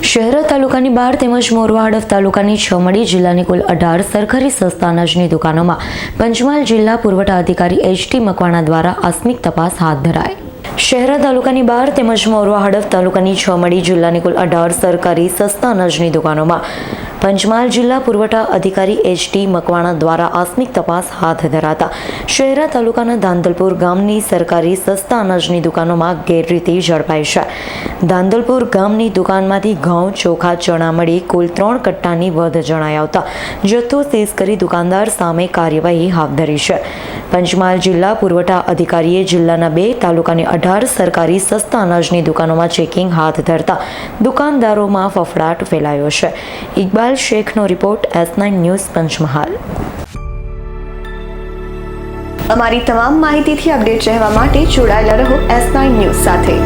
શહેરા તાલુકાની બહાર તેમજ મોરવા હડફ તાલુકાની છ મળી જિલ્લાની કુલ અઢાર સરકારી સસ્તા અનાજની દુકાનોમાં પંચમહાલ જિલ્લા પુરવઠા અધિકારી એચટી મકવાણા દ્વારા આસ્મિક તપાસ હાથ ધરાઈ. શહેરા તાલુકાની બહાર તેમજ મોરવા હડફ તાલુકાની છ મળી જિલ્લાની કુલ અઢાર સરકારી સસ્તા અનાજની દુકાનોમાં પંચમહાલ જિલ્લા પુરવઠા અધિકારી એચ ટી મકવાણા દ્વારા આસ્મિક તપાસ હાથ ધરાતા. શહેરા તાલુકાના ધાંધલપુર ગામની સરકારી સસ્તા અનાજની દુકાનોમાં ગેરરીતિ ઝડપાઈ છે. ધાંધલપુર ગામની દુકાનમાંથી ઘઉં, ચોખા, ચણા મળી કુલ ત્રણ કટ્ટાની વધ જણાઈ આવતા. જથ્થો સીઝ કરી દુકાનદાર સામે કાર્યવાહી હાથ ધરી છે. પંચમહાલ જિલ્લા પુરવઠા અધિકારીએ જિલ્લાના બે તાલુકાની અઢાર સરકારી સસ્તા અનાજની દુકાનોમાં ચેકિંગ હાથ ધરતા દુકાનદારોમાં ફફડાટ ફેલાયો છે. Iqbal શેખનો report S nine news Panchmahal. અમારી તમામ માહિતીથી અપડેટ રહેવા માટે જોડાયેલા રહો એસ નાઇન ન્યૂઝ સાથે.